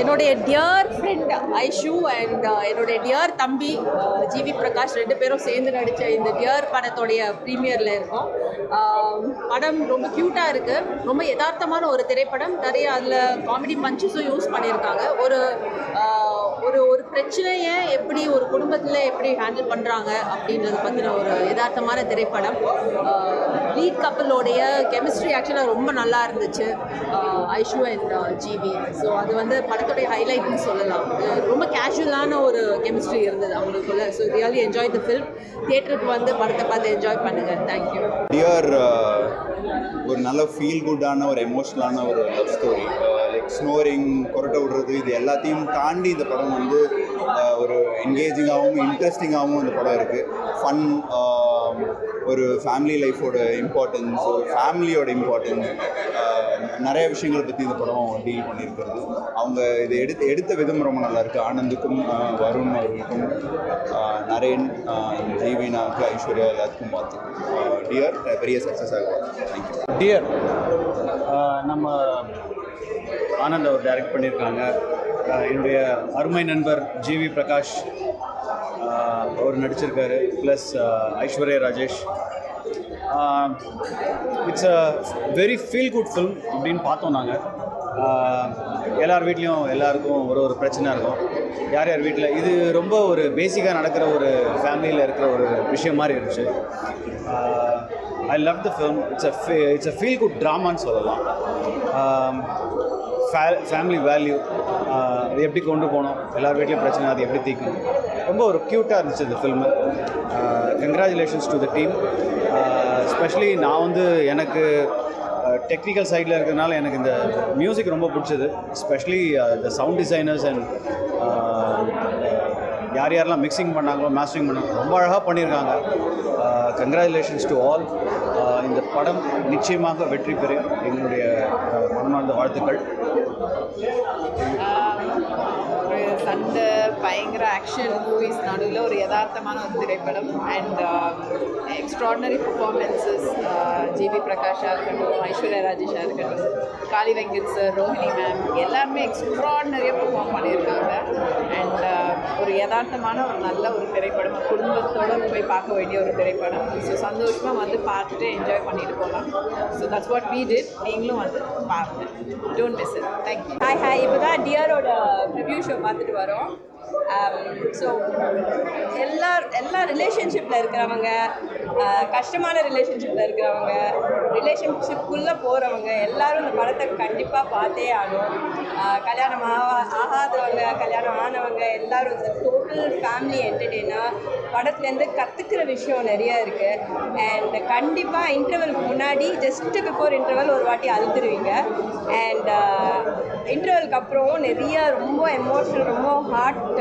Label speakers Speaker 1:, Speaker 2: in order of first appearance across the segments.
Speaker 1: என்னுடைய dear friend Aishu and uh, என்னுடைய dear தம்பி uh, ஜிவி பிரகாஷ் ரெண்டு பேரும் சேர்ந்து நடித்த இந்த டியர் படத்தோடைய ப்ரீமியரில் இருக்கும். படம் ரொம்ப க்யூட்டாக இருக்குது ரொம்ப யதார்த்தமான ஒரு திரைப்படம். நிறைய அதில் காமெடி பஞ்சஸும் யூஸ் பண்ணியிருக்காங்க. ஒரு ஒரு ஒரு பிரச்சனையை எப்படி ஒரு குடும்பத்தில் எப்படி ஹேண்டில் பண்ணுறாங்க அப்படின்றத பற்றின ஒரு யதார்த்தமான திரைப்படம். லீட் கப்பலோடைய கெமிஸ்ட்ரி ஆக்சுவலாக ரொம்ப நல்லா இருந்துச்சு. Aishu and GV. ஸோ அது வந்து படத்துடைய ஹைலைட்னு சொல்லலாம். ரொம்ப கேஷுவலான ஒரு கெமிஸ்ட்ரி இருந்தது அவங்களுக்குள்ள. So really enjoy the film தியேட்டருக்கு வந்து படத்தை பார்த்து என்ஜாய் பண்ணுங்கள் தேங்க்யூ
Speaker 2: டியர் ஒரு நல்ல ஃபீல் குட்டான ஒரு எமோஷ்னலான ஒரு லவ் ஸ்டோரி ஸ்னோரிங் கொரட்டை விடுறது இது எல்லாத்தையும் தாண்டி இந்த படம் வந்து ஒரு என்கேஜிங்காகவும் இன்ட்ரெஸ்டிங்காகவும் இந்த படம் இருக்குது ஃபன் ஒரு ஃபேமிலி லைஃபோட இம்பார்ட்டன்ஸ் ஒரு ஃபேமிலியோட இம்பார்ட்டன்ஸ் நிறைய விஷயங்களை பற்றி இந்த படம் டீல் பண்ணியிருக்கிறது. அவங்க இதை எடுத்து எடுத்த விதம் ரொம்ப நல்லா இருக்குது ஆனந்துக்கும் வருண் அவர்களுக்கும் நரேன் uh, ஜீவினாக்கு ஐஸ்வர்யா எல்லாத்துக்கும் பார்த்து டியர் பெரிய சக்ஸஸ் ஆகும் தேங்க்யூ
Speaker 3: டியர் நம்ம ஆனந்த் அவர் டைரக்ட் பண்ணியிருக்காங்க. என்னுடைய அருமை நண்பர் ஜிவி பிரகாஷ் அவர் நடிச்சிருக்காரு. Plus Aishwarya Rajesh. It's a very feel good film அப்படின்னு பார்த்தோம் நாங்கள் எல்லார் வீட்லேயும் எல்லாருக்கும் ஒரு ஒரு பிரச்சனை இருக்கும். யார் யார் வீட்டில் இது ரொம்ப ஒரு பேசிக்காக நடக்கிற ஒரு ஃபேமிலியில் இருக்கிற ஒரு விஷயம் மாதிரி இருந்துச்சு. I love the film it's a it's a feel good ட்ராமான்னு சொல்லலாம். ஃபேமிலி வேல்யூ அது எப்படி கொண்டு போனோம்? எல்லார் வீட்லேயும் பிரச்சனை அது எப்படி தீக்கணும்? ரொம்ப ஒரு க்யூட்டாக இருந்துச்சு இந்த film congratulations to the team specially நான் வந்து எனக்கு டெக்னிக்கல் சைடில் இருக்கிறதுனால எனக்கு இந்த மியூசிக் ரொம்ப பிடிச்சது. Specially the sound designers and யார் யாரெல்லாம் மிக்சிங் பண்ணாங்களோ மாஸ்டரிங் பண்ணாங்க ரொம்ப அழகாக பண்ணியிருக்காங்க. கங்க்ராச்சுலேஷன்ஸ் டு ஆல் இந்த படம் நிச்சயமாக வெற்றி பெறும். எங்களுடைய மனமார்ந்த வாழ்த்துக்கள்.
Speaker 4: ஒரு சண்டை பயங்கர ஆக்ஷன் மூவிஸ் நடுவில் ஒரு யதார்த்தமான ஒரு திரைப்படம். அண்ட் எக்ஸ்ட்ராடினரி பர்ஃபார்மன்ஸஸ் ஜிவி பிரகாஷாக இருக்கட்டும் ஐஸ்வர்யா ராஜேஷாக இருக்கட்டும் காளி வெங்கட் சார் ரோஹிணி மேம் எல்லாருமே எக்ஸ்ட்ராடினரியாக பெர்ஃபார்ம் பண்ணியிருக்காங்க. அண்ட் uh, ஒரு யதார்த்தமான ஒரு நல்ல ஒரு திரைப்படம் குடும்பத்தோடு குடும்பத்தோட போய் பார்க்க வேண்டிய ஒரு திரைப்படம். ஸோ சந்தோஷமாக வந்து பார்த்துட்டு என்ஜாய் பண்ணிட்டு போகலாம் so that's what we did நீங்களும் வந்து பார்த்து don't miss it thank you
Speaker 1: hi hi இப்போ தான் டியரோட ரிவ்யூ ஷோ பார்த்துட்டு வரோம். Um, ஸோ எல்லா எல்லா ரிலேஷன்ஷிப்பில் இருக்கிறவங்க uh, கஷ்டமான ரிலேஷன்ஷிப்பில் இருக்கிறவங்க ரிலேஷன்ஷிப்புக்குள்ளே போகிறவங்க எல்லாரும் இந்த படத்தை கண்டிப்பாக பார்த்தே ஆகணும். கல்யாணம் ஆகாதவங்க கல்யாணம் ஆனவங்க எல்லாரும் டோட்டல் ஃபேமிலி என்டர்டெயினாக படத்துலேருந்து கற்றுக்கிற விஷயம் நிறையா இருக்குது அண்ட் கண்டிப்பாக இன்டர்வலுக்கு முன்னாடி ஜஸ்ட்டு பிஃபோர் இன்டர்வல் ஒரு வாட்டி அழுதுருவீங்க. அண்ட் இன்டர்வலுக்கு அப்புறம் நிறைய ரொம்ப எமோஷனல் ரொம்ப ஹார்ட்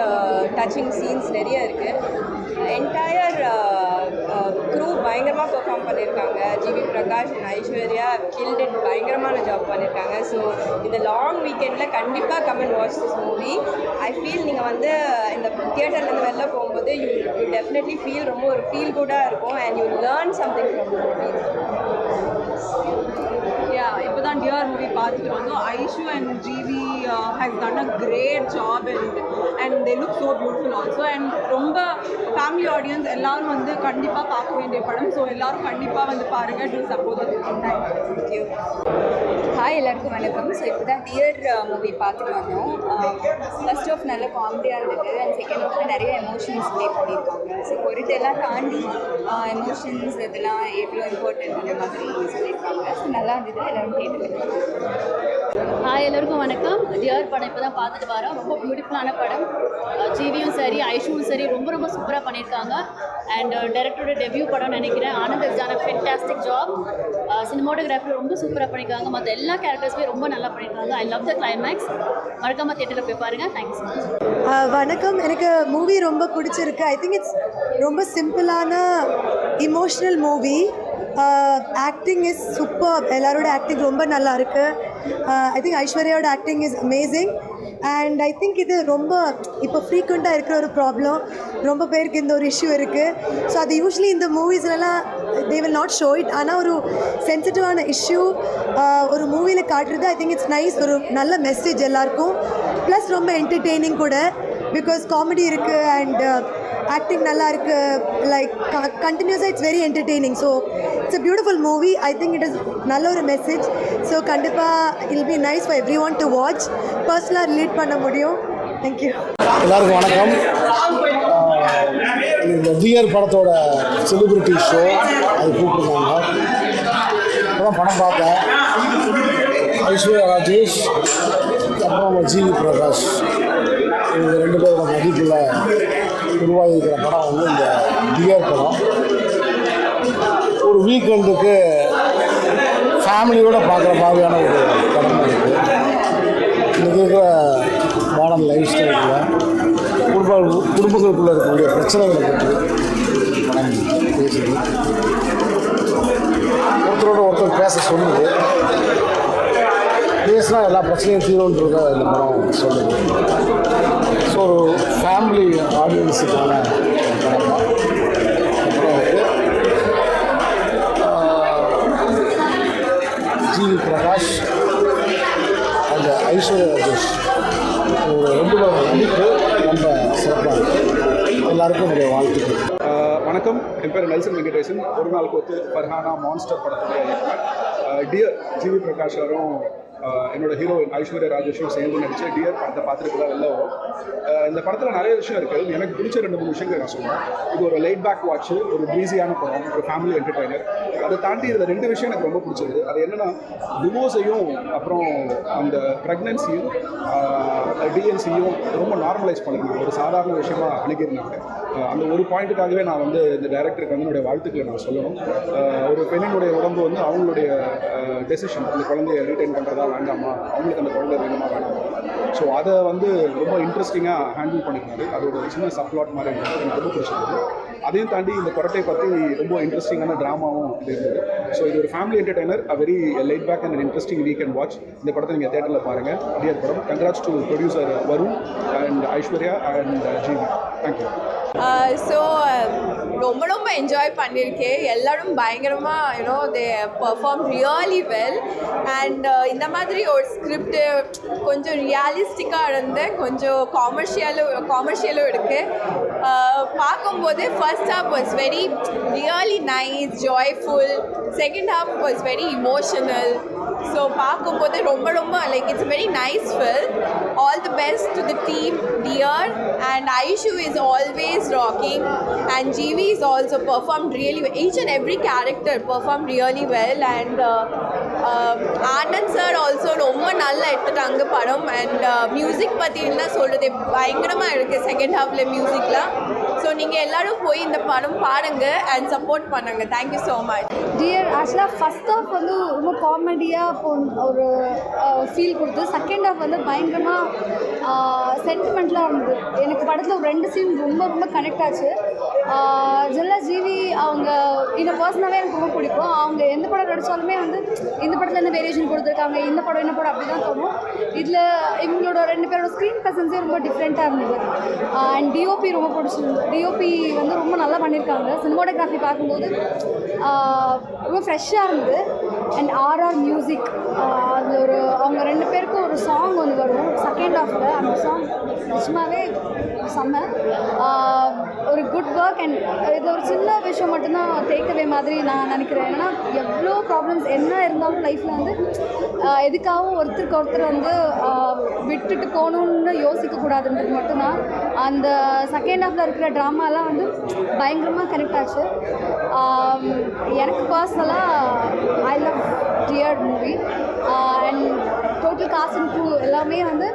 Speaker 1: டச்சிங் சீன்ஸ் நிறைய இருக்குது என்டையர் க்ரூ பயங்கரமாக பெர்ஃபார்ம் பண்ணியிருக்காங்க GV Prakash and Aishwarya killed it பயங்கரமான ஜாப் பண்ணியிருக்காங்க ஸோ இந்த லாங் வீக்கெண்டில் கண்டிப்பாக come and watch this movie I feel நீங்கள் வந்து இந்த தியேட்டர்லேருந்து வெளில போகும்போது யூ யூ டெஃபினெட்லி ஃபீல் ரொம்ப ஒரு ஃபீல் குடாக இருக்கும் and you learn something from movie
Speaker 5: இப்போ தான் டிஆர் மூவி பார்த்துட்டு வந்தோம். Aishu and GV has done a great job and and they look so beautiful also and ரொம்ப ஃபேமிலி ஆடியன்ஸ் எல்லாரும் வந்து கண்டிப்பாக பார்க்க வேண்டிய படம். ஸோ எல்லாரும் கண்டிப்பாக வந்து பாருங்கள் டூ சப்போஸ் தேங்க்யூ
Speaker 6: ஹாய் எல்லாருக்கும் வணக்கம். ஸோ இப்போ தான் டியர் மூவி uh, பார்த்துட்டு வந்தோம். Uh, ஃபர்ஸ்ட் ஆஃப் நல்ல காமெடியாக இருந்தது. அண்ட் செகண்ட் ஆஃப் நிறைய எமோஷன்ஸ் ப்ளே பண்ணியிருக்காங்க. ஸோ பொறுத்து எல்லாம் தாண்டி uh, எமோஷன்ஸ் இதெல்லாம் எவ்வளோ இம்பார்ட்டன்ட் அந்த மாதிரி சொல்லியிருக்காங்க. ஸோ நல்லா இருந்தது. எல்லாரும் கேட்டு
Speaker 7: ஹாய் எல்லோருக்கும் வணக்கம். டியர் படம் இப்போ தான் பார்த்துட்டு வரோம். ரொம்ப பியூட்டிஃபுல்லான படம். ஜிவியும் சரி ஐஷுவும் சரி ரொம்ப ரொம்ப சூப்பராக பண்ணியிருக்காங்க. அண்ட் டேரக்டரோட டெபியூ படம் நினைக்கிறேன். Anand is fantastic job cinematography ரொம்ப சூப்பராக பண்ணியிருக்காங்க. மற்ற எல்லா கேரக்டர்ஸுமே ரொம்ப நல்லா பண்ணியிருக்காங்க. ஐ லவ் த கிளைமேக்ஸ் மறக்காமல் தேட்டரில் போய் பாருங்கள் தேங்க்ஸ்
Speaker 8: வணக்கம். எனக்கு மூவி ரொம்ப பிடிச்சிருக்கு. ஐ திங்க் இட்ஸ் ரொம்ப சிம்பிளான emotional movie acting is super எல்லாரோட ஆக்டிங் ரொம்ப நல்லா இருக்குது I think ஐஸ்வர்யாவோட acting is amazing and I think இது ரொம்ப இப்போ ஃப்ரீக்வெண்ட்டாக இருக்கிற ஒரு ப்ராப்ளம் ரொம்ப பேருக்கு இந்த ஒரு இஷ்யூ இருக்குது ஸோ அது யூஸ்வலி இந்த மூவிஸ்லலாம் they will not show it ஆனால் ஒரு சென்சிட்டிவான இஷ்யூ uh, ஒரு மூவியில் காட்டுறது ஐ திங்க் இட்ஸ் நைஸ் ஒரு நல்ல மெசேஜ் எல்லாருக்கும். ப்ளஸ் ரொம்ப என்டர்டெய்னிங் கூட. பிகாஸ் காமெடி இருக்குது அண்ட் ஆக்டிங் நல்லா இருக்குது லைக் கண்டினியூஸாக it's very entertaining so it's a beautiful movie I think it is நல்ல ஒரு மெசேஜ் ஸோ கண்டிப்பாக will be nice for every one to watch பர்சனலாக ரிலேட் பண்ண முடியும். தேங்க்யூ
Speaker 9: எல்லாருக்கும் வணக்கம். இந்த வியர் படத்தோட செலிபிரிட்டி ஷோ அது கூப்பிட்டுருந்தாங்க அப்புறம் படம் பார்த்தேன். ஐஸ்வர்யா ராஜேஷ் அப்புறம் ஜிவி பிரகாஷ். இவங்க ரெண்டு பேரோட நடிப்பில் உருவாகியிருக்கிற படம் வந்து இந்த டியர் படம். ஒரு வீக்கெண்டுக்கு ஃபேமிலியோடு பார்க்குற மாதிரியான ஒரு படம் இருக்குது இன்றைக்கி இருக்கிற மாடர்ன் லைஃப் ஸ்டைலில் குடும்ப குடும்பங்களுக்குள்ளே இருக்கக்கூடிய பிரச்சனைகளை பற்றி படம் பேசுது ஒருத்தரோட ஒருத்தர் பேச சொல்லுது. பேசினா எல்லா பிரச்சனையும் தீரும்ன்றத இந்த படம் சொல்லுது. ஸோ ஒரு ஃபேமிலி ஆடியன்ஸுக்கான படம் ஜி பிரகாஷ் அந்த ஐஸ்வர்யா ராஜேஷ் ஒரு ரெண்டு பேரோட நடிப்பு ரொம்ப சிறப்பாக இருக்குது எல்லாருக்கும் என்னுடைய வாழ்த்துக்கள்.
Speaker 10: வணக்கம். என் பேர் நெல்சன் வெங்கடேசன். ஒரு நாள் கோத்து பர்ஹானா மான்ஸ்டர் படத்துடைய இயக்குனர் டியர் ஜிவி பிரகாஷ் அவரும் என்னோட ஹீரோயின் ஐஸ்வர்யா ராஜேஷும் சேர்ந்து நடிச்ச டியர் படத்தை பார்த்துட்டு தான் இந்த படத்தில் நிறைய விஷயம் இருக்குது எனக்கு பிடிச்ச ரெண்டு மூணு விஷயங்கள் நான் சொல்லுவேன் இது ஒரு லைட் பேக் வாட்ச் ஒரு ப்ரீஸியான படம் ஒரு ஃபேமிலி என்டர்டைனர் அதை தாண்டி இதில் ரெண்டு விஷயம் எனக்கு ரொம்ப பிடிச்சது. அது என்னென்னா டிவோர்ஸையும் அப்புறம் அந்த ப்ரெக்னென்சியும் டிஎன்சியும் ரொம்ப நார்மலைஸ் பண்ணிருந்தாங்க ஒரு சாதாரண விஷயமாக அணுகியிருந்தாங்க. அந்த ஒரு பாயிண்ட்டுக்காகவே நான் வந்து இந்த டைரக்டருக்கு வந்து என்னுடைய வாழ்த்துக்களை நான் சொல்லணும். ஒரு பெண்ணினுடைய உடம்பு வந்து அவங்களுடைய டெசிஷன் அந்த குழந்தைய ரீட்டைன் பண்ணுறதா வேண்டாமா? அவங்களுக்கு அந்த குழந்தை வேணுமா வேண்டாமா? ஸோ அதை வந்து ரொம்ப இன்ட்ரெஸ்டிங்காக ஹேண்டில் பண்ணியிருந்தாரு அதோட சின்ன சப்ளாட் மாதிரி இருந்தது எனக்கு ரொம்ப பிடிச்சிருக்கு. அதையும் தாண்டி இந்த கொரட்டை பற்றி ரொம்ப இன்ட்ரெஸ்டிங்கான ட்ராமாவும் இது இருந்தது. ஸோ இது ஒரு family entertainer a very laid back and interesting week and watch இந்த படத்தை நீங்கள் தேட்டரில் பாருங்கள் டியர் படம். Congrats to producer Varun and Aishwarya and GV thank you
Speaker 11: so ரொம்ப ரொம்ப என்ஜாய் பண்ணியிருக்கேன். எல்லாரும் பயங்கரமாக you know they perform really well and இந்த மாதிரி ஒரு ஸ்கிரிப்ட் கொஞ்சம் ரியாலிஸ்டிக்காக இருந்து கொஞ்சம் காமர்ஷியலும் காமர்ஷியலும் இருக்குது uh, பார்க்கும்போது first half was very really nice joyful second half was very emotional so பார்க்கும்போது ரொம்ப ரொம்ப like it's very nice feel all the best to the team dear and Aishu is always rocking and GV is also perform really each and every character perform really well and Anand sir also ரொம்ப நல்லா எடுத்துட்டாங்க படம். And music பற்றினா சொல்கிறது பயங்கரமாக இருக்குது second ஹாஃபில் மியூசிக்லாம் ஸோ நீங்கள் எல்லாரும் போய் இந்த படம் பாருங்கள் அண்ட் சப்போர்ட் பண்ணுங்கள் thank you so much
Speaker 12: dear ஆக்சுவலாக ஃபஸ்ட் ஹாஃப் வந்து ரொம்ப காமெடியாக போ ஒரு ஃபீல் கொடுத்து செகண்ட் ஹாஃப் வந்து பயங்கரமாக சென்டிமெண்ட்லாம் இருந்தது எனக்கு படத்தில் ஒரு ரெண்டு சீன் ரொம்ப ரொம்ப கனெக்ட் ஆச்சு. ஜெல்லா ஜீவி அவங்க இந்த பர்சனாகவே எனக்கு ரொம்ப பிடிக்கும். அவங்க எந்த படம் நடித்தாலுமே வந்து இந்த படத்தில் என்ன வேரியேஷன் கொடுத்துருக்காங்க இந்த படம் என்ன படம் அப்படி தான் தோணும். இதில் இவங்களோட ரெண்டு பேரோட ஸ்க்ரீன் ப்ரெசன்ஸே ரொம்ப டிஃப்ரெண்ட்டாக இருந்தது. அண்ட் டிஓபி ரொம்ப பிடிச்சிருந்தது. டிஓபி வந்து ரொம்ப நல்லா பண்ணியிருக்காங்க. சினிமாட்டோகிராஃபி பார்க்கும்போது ரொம்ப ஃப்ரெஷ்ஷாக இருந்தது அண்ட் ஆர்ஆர் மியூசிக் அதில் ஒரு அவங்க ரெண்டு பேருக்கும் ஒரு சாங் ஒன்று வரும் செகண்ட் ஹாஃபில் அந்த சாங் நிஜமாவே செம்ம. ஒரு குட் ஒர்க் அண்ட் இது ஒரு சின்ன விஷயம் மட்டும்தான் டேக்அவே மாதிரி நான் நினைக்கிறேன். ஏன்னா எவ்வளோ ப்ராப்ளம்ஸ் என்ன இருந்தாலும் லைஃப்பில் வந்து எதுக்காகவும் ஒருத்தருக்கு ஒருத்தர் வந்து விட்டுட்டு போகணுன்னு யோசிக்கக்கூடாதுன்றது மட்டும்தான். அந்த செகண்ட் ஹாஃபில் இருக்கிற ட்ராமாலாம் வந்து பயங்கரமாக கனெக்ட் ஆச்சு. எனக்கு பர்சனலாக I love dear movie and total cast and crew எல்லாமே வந்து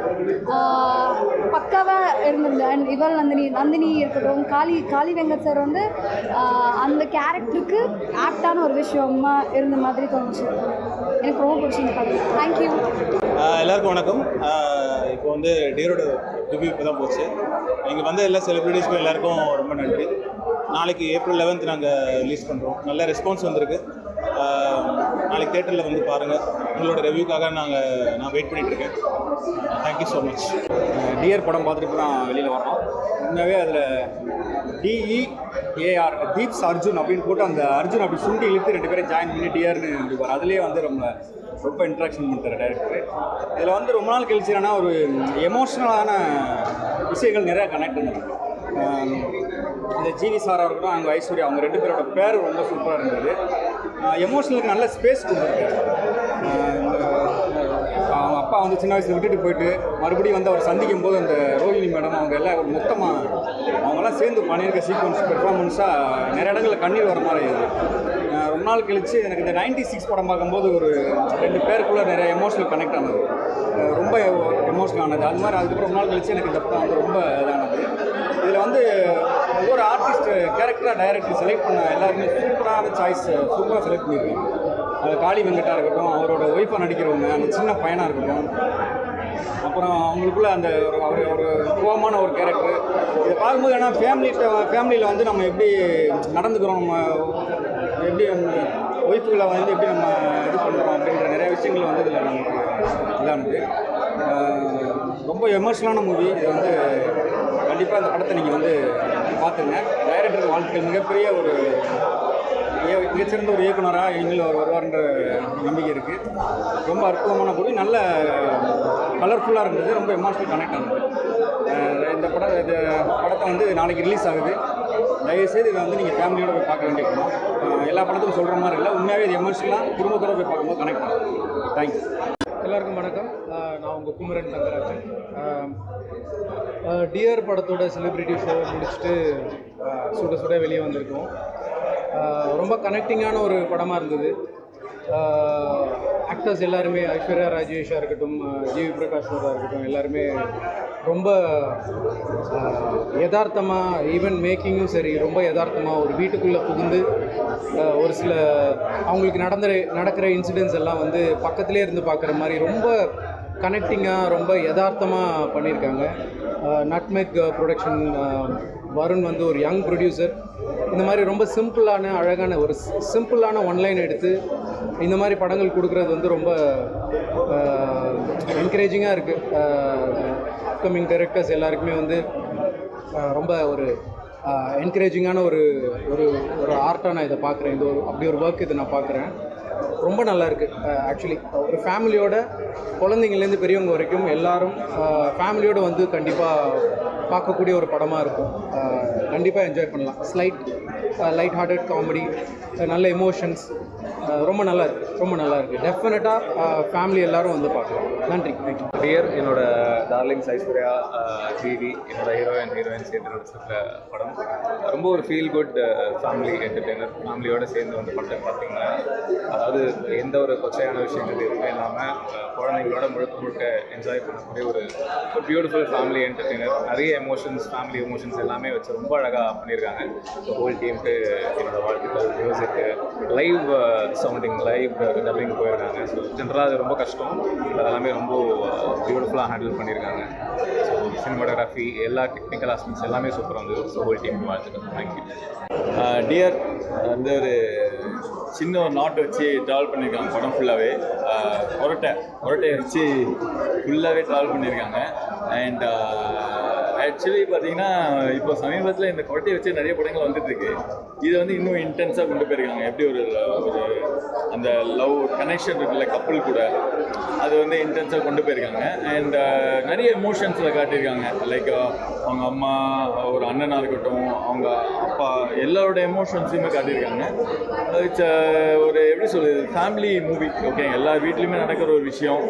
Speaker 12: பக்காவாக இருந்தது அண்ட் இவள் நந்தினி நந்தினி இருக்கட்டும் காளி காளி வெங்கட் சார் வந்து அந்த கேரக்டருக்கு ஆப்டான ஒரு விஷயமா இருந்த மாதிரி தோணுச்சு. எனக்கு ரொம்ப பிடிச்சிருந்து படம். தேங்க்யூ
Speaker 3: எல்லாருக்கும் வணக்கம். இப்போ வந்து டேரோட ரிவ்யூ இப்போ தான் போச்சு. இங்கே வந்த எல்லா செலிப்ரிட்டிஸ்க்கும் எல்லாருக்கும் ரொம்ப நன்றி. நாளைக்கு ஏப்ரல் லெவன்த் நாங்கள் ரிலீஸ் பண்ணுறோம் நல்ல ரெஸ்பான்ஸ் வந்திருக்கு. நாளைக்கு தேட்டரில் வந்து பாருங்கள் உங்களோட ரிவ்யூக்காக நாங்கள் நான் வெயிட் பண்ணிகிட்டு இருக்கேன் தேங்க்யூ ஸோ மச்
Speaker 13: டிஆர் படம் பார்த்துட்டு தான் வெளியில் வரோம் உண்மையாகவே அதில் டிஇ ஏஆர் தீப்ஸ் அர்ஜுன் அப்படின்னு போட்டு அந்த அர்ஜுன் அப்படி சுண்டி இழுத்து ரெண்டு பேரும் ஜாயின் பண்ணி டிஆர்னு இருப்பார். அதுலேயே வந்து ரொம்ப ரொம்ப இன்ட்ராக்ஷன் பண்ணுறாரு டேரக்டர் இதில் வந்து ரொம்ப நாள் கழிச்சு என்னன்னா ஒரு எமோஷ்னலான விஷயங்கள் நிறையா கனெக்ட் பண்ணுறாங்க இந்த ஜிவி சாராக இருக்கட்டும் அங்கே ஐஸ்வர்யா அவங்க ரெண்டு பேரோட பேர் ரொம்ப சூப்பராக இருந்தது. எமோஷனலுக்கு நல்ல ஸ்பேஸ் கொடுத்துருக்காரு அவங்க அப்பா வந்து சின்ன வயசில் விட்டுட்டு போயிட்டு மறுபடியும் வந்து அவர் சந்திக்கும் போது அந்த ரோஹிணி மேடம் அவங்க எல்லாம் ஒரு மொத்தமாக அவங்கெல்லாம் சேர்ந்து பண்ணியிருக்க சீக்வன்ஸ் பெர்ஃபார்மன்ஸாக நிறைய இடங்களில் கண்ணீர் வர மாதிரி இருக்குது ரொம்ப நாள் கழிச்சு எனக்கு இந்த நைன்டி சிக்ஸ் படம் பார்க்கும்போது ஒரு ரெண்டு பேருக்குள்ளே நிறைய எமோஷனல் கனெக்ட் ஆனது. ரொம்ப எமோஷனல் ஆனது. அது மாதிரி அதுக்கப்புறம் ரொம்ப நாள் கழித்து எனக்கு இந்த படம் வந்து ரொம்ப இதானது. இதில் வந்து ஒவ்வொரு ஆர்டிஸ்ட் கேரக்டராக டைரக்டர் செலக்ட் பண்ண எல்லாருமே சூப்பரான சாய்ஸ் சூப்பராக செலக்ட் பண்ணியிருக்காங்க அது காளி வெங்கட்டாக இருக்கட்டும் அவரோட ஒய்ஃபாக நடிக்கிறவங்க அந்த சின்ன பையனாக இருக்கட்டும். அப்புறம் அவங்களுக்குள்ள அந்த ஒரு ஒரு ஒரு கோவமான ஒரு கேரக்டர் இதை பார்க்கும்போது ஏன்னா ஃபேமிலிட்ட ஃபேமிலியில் வந்து நம்ம எப்படி நடந்துக்கிறோம் நம்ம எப்படி அந்த ஒய்ஃபுகளை வந்து எப்படி நம்ம இது பண்ணுறோம் அப்படின்ற நிறைய விஷயங்கள் வந்து இதில் நமக்கு இதானது. ரொம்ப எமோஷனலான மூவி இது வந்து கண்டிப்பாக அந்த படத்தை நீங்கள் வந்து பார்த்துங்க டைரக்டருக்கு வாழ்த்துக்கள் மிகப்பெரிய ஒரு மிகச்சிறந்த ஒரு இயக்குனராக இனிமேல் அவர் வருவார்ன்ற நம்பிக்கை இருக்குது ரொம்ப அற்புதமான பொருள் நல்ல கலர்ஃபுல்லாக இருந்தது. ரொம்ப எமோஷனல் கனெக்ட் ஆனது. இந்த படம் இந்த படத்தை வந்து நாளைக்கு ரிலீஸ் ஆகுது. தயவுசெய்து இதை வந்து நீங்கள் ஃபேமிலியோட போய் பார்க்க வேண்டிய படம் எல்லா படத்துக்கும் சொல்கிற மாதிரி இல்லை. உண்மையாகவே இது எமோஷனலாக குடும்பத்தோடு போய் பார்க்கும்போது கனெக்ட் ஆகும் தேங்க்யூ
Speaker 14: எல்லாருக்கும் வணக்கம். நான் உங்கள் குமரன் தங்கராஜன். டியர் படத்தோட செலிப்ரிட்டி ஷோ முடிச்சுட்டு சுட சுட வெளியே வந்திருக்கோம். ரொம்ப கனெக்டிங்கான ஒரு படமாக இருந்தது. ஆக்டர்ஸ் எல்லாருமே ஐஸ்வர்யா ராஜேஷாக இருக்கட்டும் ஜிவி பிரகாஷ் சாராக இருக்கட்டும் எல்லாருமே ரொம்ப யதார்த்தமாக ஈவன் மேக்கிங்கும் சரி ரொம்ப யதார்த்தமாக ஒரு வீட்டுக்குள்ளே புகுந்து ஒரு சில அவங்களுக்கு நடந்த நடக்கிற இன்சிடென்ட்ஸ் எல்லாம் வந்து பக்கத்துலேயே இருந்து பார்க்குற மாதிரி ரொம்ப கனெக்டிங்காக ரொம்ப யதார்த்தமாக பண்ணியிருக்காங்க. நட்மெக் ப்ரொடக்ஷன் வருண் வந்து ஒரு யங் ப்ரொடியூசர் இந்த மாதிரி ரொம்ப சிம்பிளான அழகான ஒரு சிம்பிளான ஒன்லைன் எடுத்து இந்த மாதிரி படங்கள் கொடுக்குறது வந்து ரொம்ப என்கரேஜிங்காக இருக்குது அப்கமிங் டைரக்டர்ஸ் எல்லாருக்குமே வந்து ரொம்ப ஒரு என்கரேஜிங்கான ஒரு ஒரு ஒரு ஆர்ட்டாக நான் இதை பார்க்குறேன். இது ஒரு அப்படி ஒரு ஒர்க் இதை நான் பார்க்குறேன். ரொம்ப நல்லா இருக்குது ஆக்சுவலி ஒரு ஃபேமிலியோட குழந்தைங்கள்லேருந்து பெரியவங்க வரைக்கும் எல்லாரும் ஃபேமிலியோடு வந்து கண்டிப்பாக பார்க்கக்கூடிய ஒரு படமாக இருக்கும். கண்டிப்பாக என்ஜாய் பண்ணலாம். ஸ்லைட் லைட் ஹார்ட்டட் காமெடி நல்ல எமோஷன்ஸ் ரொம்ப நல்லா இருக்குது ரொம்ப நல்லா இருக்குது டெஃபினட்டாக ஃபேமிலி எல்லாரும் வந்து பார்க்கலாம். நன்றி.
Speaker 15: டியர் என்னோட டார்லிங்ஸ் ஐஸ்வர்யா ஜிவி என்னோட ஹீரோயின் ஹீரோயின் சேர்ந்து நடிச்சிருக்க படம். ரொம்ப ஒரு ஃபீல் குட் ஃபேமிலி என்டர்டெய்னர் ஃபேமிலியோடு சேர்ந்து வந்து படம் பார்த்தீங்கன்னா அதாவது எந்த ஒரு கொச்சையான விஷயங்கள் எதுவுமே இல்லாமல் குழந்தைங்களோட முழுக்க முழுக்க என்ஜாய் பண்ணக்கூடிய ஒரு ஒரு பியூட்டிஃபுல் ஃபேமிலி என்டர்டெய்னர் நிறைய எமோஷன்ஸ் ஃபேமிலி எமோஷன்ஸ் எல்லாமே வச்சு ரொம்ப அழகாக பண்ணியிருக்காங்க. ஸோ ஹோல் டீமுக்கு என்னோட வாழ்த்துக்கள் மியூசிக்கு லைவ் சவுண்டிங் லைவ் டப்பிங் போயிருக்காங்க. ஸோ ஜென்ரலாக அது ரொம்ப கஷ்டம். அதெல்லாமே ரொம்ப uh, பியூட்டிஃபுல்லாக ஹேண்டில் பண்ணியிருக்காங்க. ஸோ சினிமாட்டோகிராஃபி எல்லா டெக்னிக்கல் ஆஸ்பெக்ட்ஸ் எல்லாமே சூப்பராக வந்து ஸோ ஹோல் டீம் வாழ்த்துக்கள். தேங்க்யூ
Speaker 16: டியர் uh, வந்து ஒரு சின்ன ஒரு நாட் வச்சு ட்ராவல் பண்ணியிருக்காங்க படம் ஃபுல்லாகவே uh, ஒரட்டை ஒரட்டையை வச்சு ஃபுல்லாகவே ட்ராவல் பண்ணியிருக்காங்க. அண்ட் ஆக்சுவலி பார்த்தீங்கன்னா இப்போ சமீபத்தில் இந்த கொரட்டையை வச்சு நிறைய படங்கள் வந்துட்டு இருக்கு வந்து இன்னும் இன்டென்ஸாக கொண்டு போயிருக்காங்க. எப்படி ஒரு ஒரு அந்த லவ் கனெக்ஷன் இருக்குல்ல கப்பல் கூட அது வந்து இன்டென்ஸாக கொண்டு போயிருக்காங்க. அண்ட் uh, நிறைய எமோஷன்ஸில் காட்டியிருக்காங்க. லைக் uh, அவங்க அம்மா ஒரு அண்ணனாக இருக்கட்டும் அவங்க அப்பா எல்லாரோட எமோஷன்ஸையுமே காட்டியிருக்காங்க. இட்ஸ் ஒரு எப்படி சொல்லுது ஃபேமிலி மூவி ஓகே எல்லா வீட்லேயுமே நடக்கிற ஒரு விஷயம்.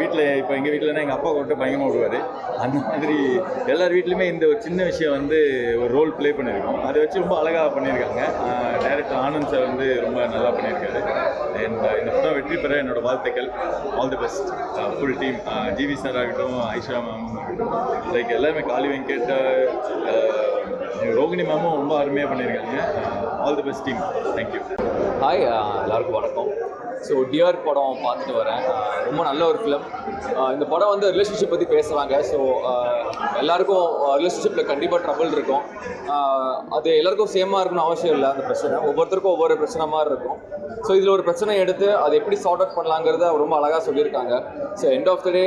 Speaker 16: வீட்டில் இப்போ எங்கள் வீட்டிலனா எங்கள் அப்பா கொண்டு பயங்கரமாக விடுவார் அந்த மாதிரி எல்லார் வீட்லேயுமே இந்த ஒரு சின்ன விஷயம் வந்து ஒரு ரோல் ப்ளே பண்ணியிருக்கோம். அதை வச்சு ரொம்ப அழகாக பண்ணியிருக்காங்க. டேரக்டர் ஆனந்த் சார் வந்து ரொம்ப நல்லா பண்ணியிருக்காரு. அண்ட் uh, இந்த படம் வெற்றி பெற என்னோட வாழ்த்துக்கள். All the best full team GV sir ஆகட்டும் ஐஷா மேம் ஆகட்டும் லைக் எல்லாருமே காளி வெங்கட் uh, ரோகிணி மேமும் ரொம்ப அருமையாக பண்ணியிருக்காங்க all uh, the best team thank you
Speaker 17: hi எல்லாருக்கும் வணக்கம். ஸோ டியர் படம் பார்த்துட்டு வரேன். ரொம்ப நல்ல ஒரு ஃபிலிம் இந்த படம் வந்து ரிலேஷன்ஷிப் பற்றி பேசுகிறாங்க ஸோ எல்லாருக்கும் ரிலேஷன்ஷிப்பில் கண்டிப்பாக ட்ரபிள் இருக்கும். அது எல்லாருக்கும் சேமாக இருக்கணும்னு அவசியம் இல்லை அந்த பிரச்சனை. ஒவ்வொருத்தருக்கும் ஒவ்வொரு பிரச்சனை மாதிரி இருக்கும். ஸோ இதில் ஒரு பிரச்சனை எடுத்து அதை எப்படி சார்ட் அவுட் பண்ணலாங்கிறத ரொம்ப அழகாக சொல்லியிருக்காங்க. So end of the day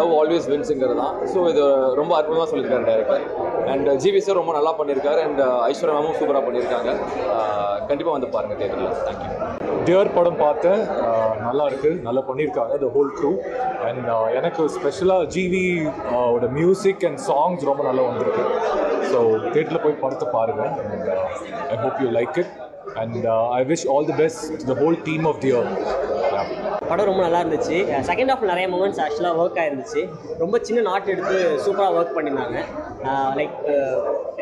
Speaker 17: love always வின்ஸுங்கிறது தான். ஸோ இது ரொம்ப அற்புதமாக சொல்லியிருக்காரு டேரக்டர்
Speaker 18: அண்ட் ஜிவி சார் ரொம்ப நல்லா பண்ணியிருக்காரு. அண்ட் ஐஸ்வர்யா மேமும் சூப்பராக பண்ணியிருக்காங்க. கண்டிப்பாக வந்து பாருங்கள் தேவையில்லை தேங்க்யூ
Speaker 17: டியர் படம் பார்த்தேன் நல்லா இருக்கு. நல்லா பண்ணியிருக்காங்க த ஹோல் க்ரூ அண்ட் எனக்கு ஸ்பெஷலாக ஜிவி ஓட மியூசிக் அண்ட் சாங்ஸ் ரொம்ப நல்லா வந்திருக்கு. ஸோ தேட்டரில் போய் படத்தை பாருங்கள் I hope you like it and I wish all the best the whole team of dear
Speaker 19: படம் ரொம்ப நல்லா இருந்துச்சு. செகண்ட் ஆஃப் நிறைய மூமெண்ட்ஸ் ஆக்சுவலாக ஒர்க் ஆயிருந்துச்சு. ரொம்ப சின்ன நாட் எடுத்து சூப்பராக ஒர்க் பண்ணியிருந்தாங்க. லைக்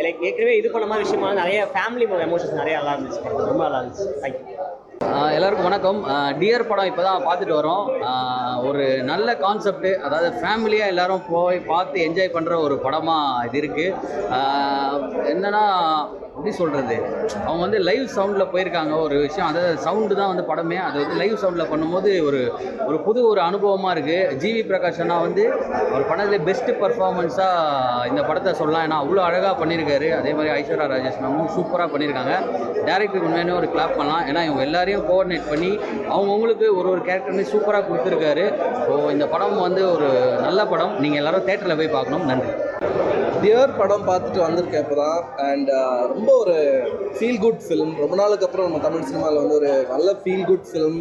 Speaker 19: லைக் ஏற்கனவே இது பண்ண மாதிரி விஷயமா நிறைய ஃபேமிலி எமோஷன்ஸ் நிறைய நல்லா இருந்துச்சு. படம் ரொம்ப நல்லா இருந்துச்சு. தேங்க்யூ
Speaker 20: எல்லாருக்கும் வணக்கம். டியர் படம் இப்போ தான் பார்த்துட்டு வரோம். ஒரு நல்ல கான்செப்ட்டு அதாவது ஃபேமிலியாக எல்லாரும் போய் பார்த்து என்ஜாய் பண்ணுற ஒரு படமாக இது இருக்குது என்னன்னா எப்படி சொல்கிறது அவங்க வந்து லைவ் சவுண்டில் போயிருக்காங்க ஒரு விஷயம். அதாவது சவுண்டு தான் வந்து படமே. அது வந்து லைவ் சவுண்டில் பண்ணும்போது ஒரு ஒரு புது ஒரு அனுபவமாக இருக்குது ஜிவி பிரகாஷ் அண்ணா வந்து ஒரு படத்தில் பெஸ்ட்டு பர்ஃபார்மன்ஸாக இந்த படத்தை சொல்லலாம். ஏன்னா அவ்வளோ அழகாக பண்ணியிருக்காரு. அதே மாதிரி ஐஸ்வர்யா ராஜேஷ் மேமும் சூப்பராக பண்ணியிருக்காங்க. டேரக்டருக்கு உண்மையான ஒரு கிளாப் பண்ணலாம். ஏன்னா இவங்க எல்லாரையும் கோஆர்டினேட் பண்ணி அவங்கவுங்களுக்கு ஒரு ஒரு கேரக்டருமே சூப்பராக கொடுத்துருக்காரு. ஸோ இந்த படம் வந்து ஒரு நல்ல படம். நீங்கள் எல்லாரும் தேட்டரில் போய் பார்க்கணும். நன்றி.
Speaker 9: டியர் படம் பார்த்துட்டு வந்திருக்கேன் இப்போ தான் அண்ட் uh, ரொம்ப ஒரு ஃபீல் குட் ஃபிலிம் ரொம்ப நாளுக்கு அப்புறம் நம்ம தமிழ் சினிமாவில் வந்து ஒரு நல்ல ஃபீல் குட் ஃபிலிம்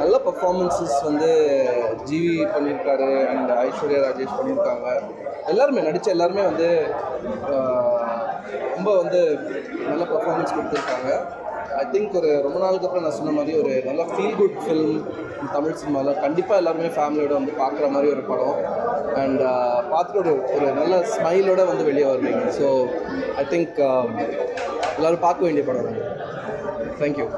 Speaker 9: நல்ல பர்ஃபார்மன்ஸஸ் வந்து ஜிவி பண்ணியிருக்காரு அண்ட் ஐஸ்வர்யா ராஜேஷ் பண்ணியிருக்காங்க. எல்லாருமே நடித்த எல்லாருமே வந்து uh, ரொம்ப வந்து நல்ல பர்ஃபார்மன்ஸ் கொடுத்துருக்காங்க. ஐ திங்க் ஒரு ரொம்ப நாளுக்கு அப்புறம் நான் சொன்ன மாதிரி ஒரு நல்ல ஃபீல் குட் ஃபிலிம் தமிழ் சினிமாவில் கண்டிப்பாக எல்லாருமே ஃபேமிலியோட வந்து பார்க்குற மாதிரி ஒரு படம். அண்ட் பார்த்துட்டு ஒரு ஒரு நல்ல ஸ்மைலோட வந்து வெளியே வருவீங்க ஸோ ஐ திங்க் um, எல்லோரும் பார்க்க வேண்டிய படம் தேங்க்யூ